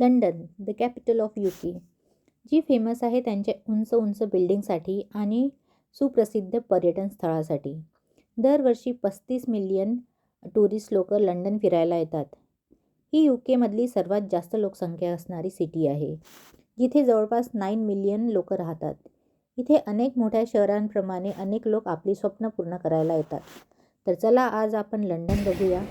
London the capital of U K. G famous आहे त्यांच्या उंच उंच बिल्डिंगसाठी आणि सुप्रसिद्ध पर्यटन स्थळासाठी. दरवर्षी पस्तीस मिलियन टुरिस्ट लोक लंडन फिरायला येतात. ही यू केमधली सर्वात जास्त लोकसंख्या असणारी सिटी आहे. जिथे जवळपास नाईन मिलियन लोक राहतात. इथे अनेक मोठ्या शहरांप्रमाणे अनेक लोक आपली स्वप्न पूर्ण करायला येतात. तर चला आज आपण लंडन बघूया.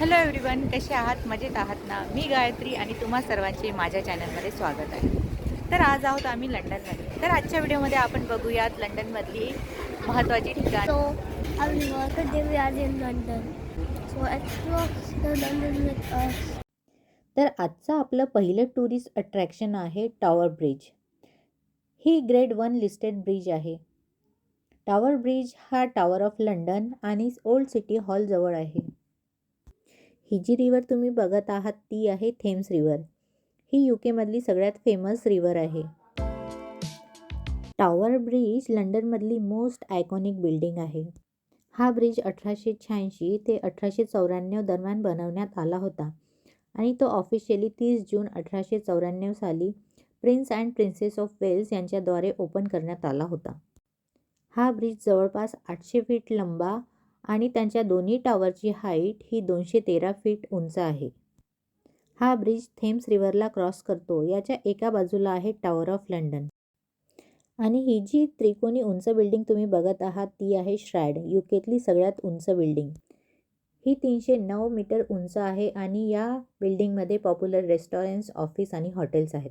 हॅलो एव्हरीवन कसे आहात? मजेत आहात ना? मी गायत्री आणि तुम्हा सर्वांचे माझ्या चॅनलमध्ये स्वागत आहे. तर आज आहोत आम्ही लंडनमध्ये. तर आजच्या व्हिडिओमध्ये आपण बघूयात लंडनमधली महत्त्वाची ठिकाण. तर आजचं आपलं पहिलं टुरिस्ट अट्रॅक्शन आहे टॉवर ब्रिज ही ग्रेड वन लिस्टेड ब्रिज आहे. टॉवर ब्रिज हा टॉवर ऑफ लंडन आणि ओल्ड सिटी हॉल जवळ आहे. ही जी रिवर तुम्ही बघत आहात ती आहे थेम्स रिवर. ही यू केमधली सगळ्यात फेमस रिवर आहे. टॉवर ब्रिज लंडनमधली मोस्ट आयकॉनिक बिल्डिंग आहे. हा ब्रिज अठराशे शहाऐंशी ते अठराशे चौऱ्याण्णव दरम्यान बनवण्यात आला होता आणि तो ऑफिशियली तीस जून अठराशे चौऱ्याण्णव साली prince and princess of Wales यांच्याद्वारे ओपन करण्यात आला होता. हा ब्रिज जवळपास आठशे फीट लंबा आणि त्यांच्या दोन्ही टॉवरची हाईट ही दोनशे तेरा फीट उंच आहे. हा ब्रिज थेम्स रिव्हरला क्रॉस करतो. याच्या एका बाजूला आहे टॉवर ऑफ लंडन आणि ही जी त्रिकोणी उंच बिल्डिंग तुम्ही बघत आहात ती आहे श्रॅड यू केतली सगळ्यात उंच बिल्डिंग ही तीनशे नऊ मीटर उंच आहे आणि या बिल्डिंगमध्ये पॉप्युलर रेस्टॉरंट्स ऑफिस आणि हॉटेल्स आहेत.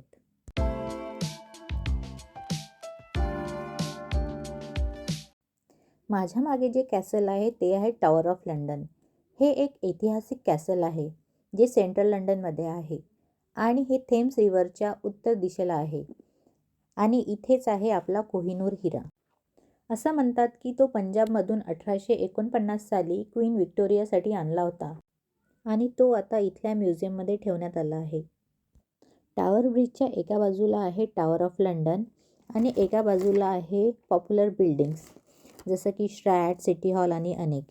माझ्या मागे जे कॅसल आहे ते आहे टॉवर ऑफ लंडन हे एक ऐतिहासिक कॅसल आहे जे सेंट्रल लंडनमध्ये आहे. आणि हे थेम्स रिव्हरच्या उत्तर दिशेला आहे. आणि इथेच आहे आपला कोहिनूर हिरा. असं म्हणतात की तो पंजाबमधून अठराशे एकोणपन्नास साली क्वीन विक्टोरियासाठी आणला होता. आणि तो आता इथल्या म्युझियममध्ये ठेवण्यात आला आहे. टावर ब्रिजच्या एका बाजूला आहे टावर ऑफ लंडन आणि एका बाजूला आहे पॉप्युलर बिल्डिंग्स जसं की श्रॅट सिटी हॉल आणि अनेक.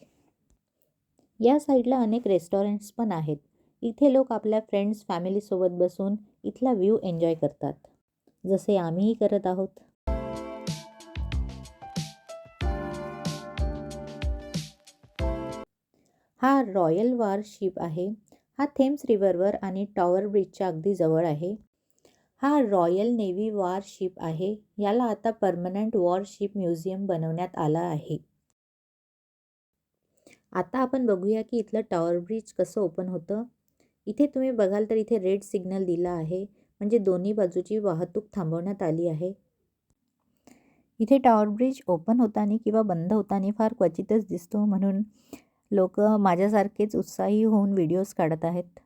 या साईडला अनेक रेस्टॉरंट्स पण आहेत. इथे लोक आपल्या फ्रेंड्स फॅमिलीसोबत बसून इथला व्ह्यू एन्जॉय करतात. जसे आम्हीही करत आहोत. हा रॉयल वार शिप आहे. हा थेम्स रिव्हरवर आणि टॉवर ब्रिजच्या अगदी जवळ आहे. हा रॉयल नेव्ही वॉरशिप आहे. याला आता परमनंट वॉरशिप म्युझियम बनवण्यात आला आहे. आता आपण बघूया की इथलं टॉवर ब्रिज कसं ओपन होतं. इथे तुम्ही बघाल तर इथे रेड सिग्नल दिला आहे. म्हणजे दोन्ही बाजूची वाहतूक थांबवण्यात आली आहे. इथे टॉवर ब्रिज ओपन होताना किंवा बंद होताना फार क्वचितच दिसतो म्हणून लोक माझ्यासारखेच उत्साही होऊन व्हिडिओज काढत आहेत.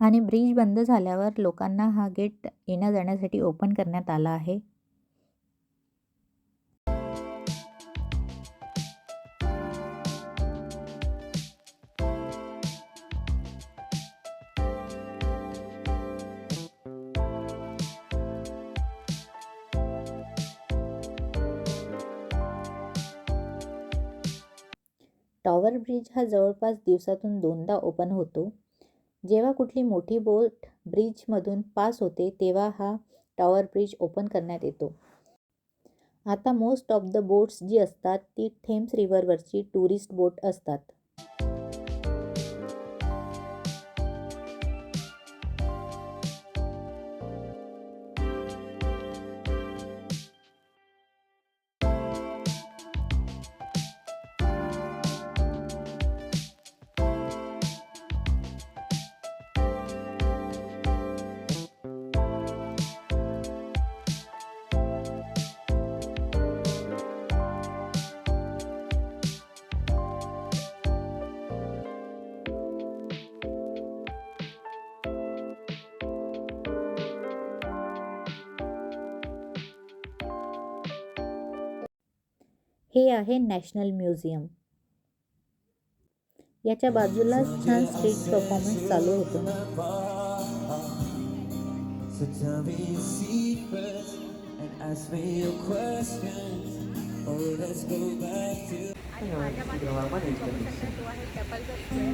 आणि ब्रिज बंद झाल्यावर लोकांना हा गेट येण्या जाण्यासाठी ओपन करण्यात आला आहे. टॉवर ब्रिज हा जवळपास दिवसातून दोनदा ओपन होतो. जेव्हा कुठली मोठी बोट ब्रिजमधून पास होते तेव्हा हा टॉवर ब्रिज ओपन करण्यात येतो. आता मोस्ट ऑफ द बोट्स जी असतात ती थेम्स रिव्हरवरची टुरिस्ट बोट असतात. हे आहे नॅशनल म्युझियम. याच्या बाजूलाच छान स्ट्रीट परफॉर्मन्स चालू होतो. Oh, माझ्या तुम्ही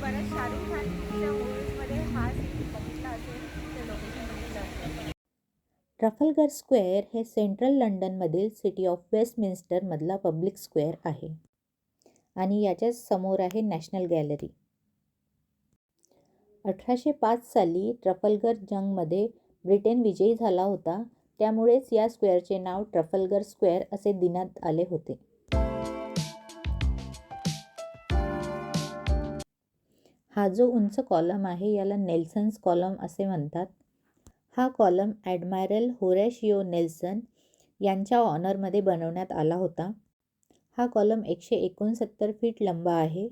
बऱ्याच शाहरुख खानच्या मूवीजमध्ये हा सीन बघितला असेल ते लोकेशन बघितलं असेल ट्रफलगर स्क्वेअर हे सेंट्रल लंडनमधील सिटी ऑफ वेस्टमिन्स्टरमधला पब्लिक स्क्वेअर आहे. आणि याच्या समोर आहे नॅशनल गॅलरी. अठराशे पाच साली ट्रफलगर जंगमध्ये ब्रिटन विजयी झाला होता. त्यामुळेच या स्क्वेअरचे नाव ट्रफलगर स्क्वेअर असे देण्यात आले होते. हा जो उंच कॉलम आहे याला नेल्सन्स कॉलम असे म्हणतात. हा कॉलम ॲडमायरल होरॅशिओ नेल्सन यांच्या ऑनरमध्ये बनवण्यात आला होता. हा कॉलम एकशे एकोणसत्तर फीट लंबा आहे.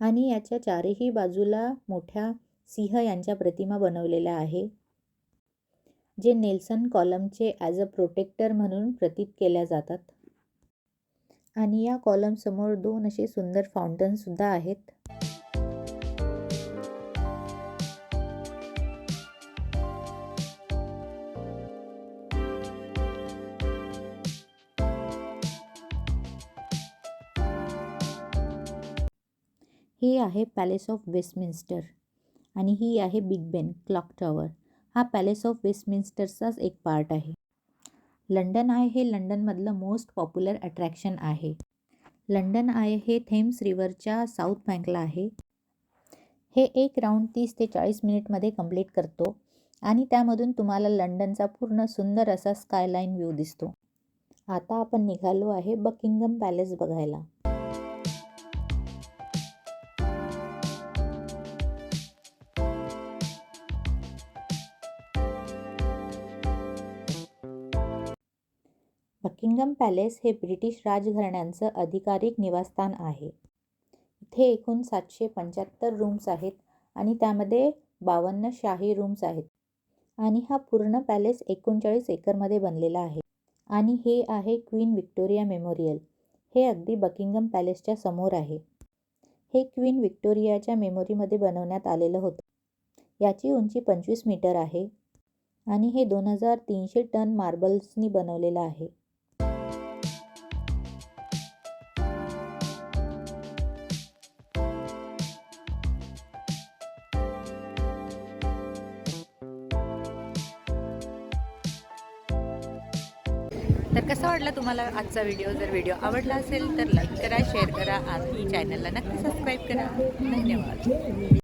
आणि याच्या चारही बाजूला मोठ्या सिंह यांच्या प्रतिमा बनवलेल्या आहे. जे नेल्सन कॉलमचे ॲज अ प्रोटेक्टर म्हणून प्रतीत केल्या जातात. आणि या कॉलमसमोर दोन असे सुंदर फाउंटनसुद्धा आहेत. हे आहे पॅलेस ऑफ वेस्टमिन्स्टर आणि ही आहे बिग बेन क्लॉक टॉवर. हा पॅलेस ऑफ वेस्टमिन्स्टरचाच एक पार्ट आहे. लंडन आय हे लंडनमधलं मोस्ट पॉप्युलर अट्रॅक्शन आहे. लंडन आय हे थेम्स रिव्हरच्या साऊथ बँकला आहे. हे एक राऊंड तीस ते चाळीस मिनिटमध्ये कंप्लीट करतो आणि त्यामधून तुम्हाला लंडनचा पूर्ण सुंदर असा स्कायलाईन व्ह्यू दिसतो. आता आपण निघालो आहे बकिंगम पॅलेस बघायला. बकिंगम पॅलेस हे ब्रिटिश राजघराण्यांचं अधिकारिक निवासस्थान आहे. इथे एकूण सातशे पंच्याहत्तर रूम्स आहेत आणि त्यामध्ये बावन्न शाही रूम्स आहेत. आणि हा पूर्ण पॅलेस एकोणचाळीस एकरमध्ये बनलेला आहे. आणि हे आहे क्वीन विक्टोरिया मेमोरियल. हे अगदी बकिंगम पॅलेसच्या समोर आहे. हे क्वीन विक्टोरियाच्या मेमोरीमध्ये बनवण्यात आलेलं होतं. याची उंची पंचवीस मीटर आहे. आणि हे दोन हजार तीनशे टन मार्बल्सनी बनवलेलं आहे. तर कसा वाटला तुम्हाला आजचा व्हिडिओ जर व्हिडिओ आवडला असेल तर लाईक करा शेअर करा आणि चॅनलला नक्की सबस्क्राईब करा. धन्यवाद.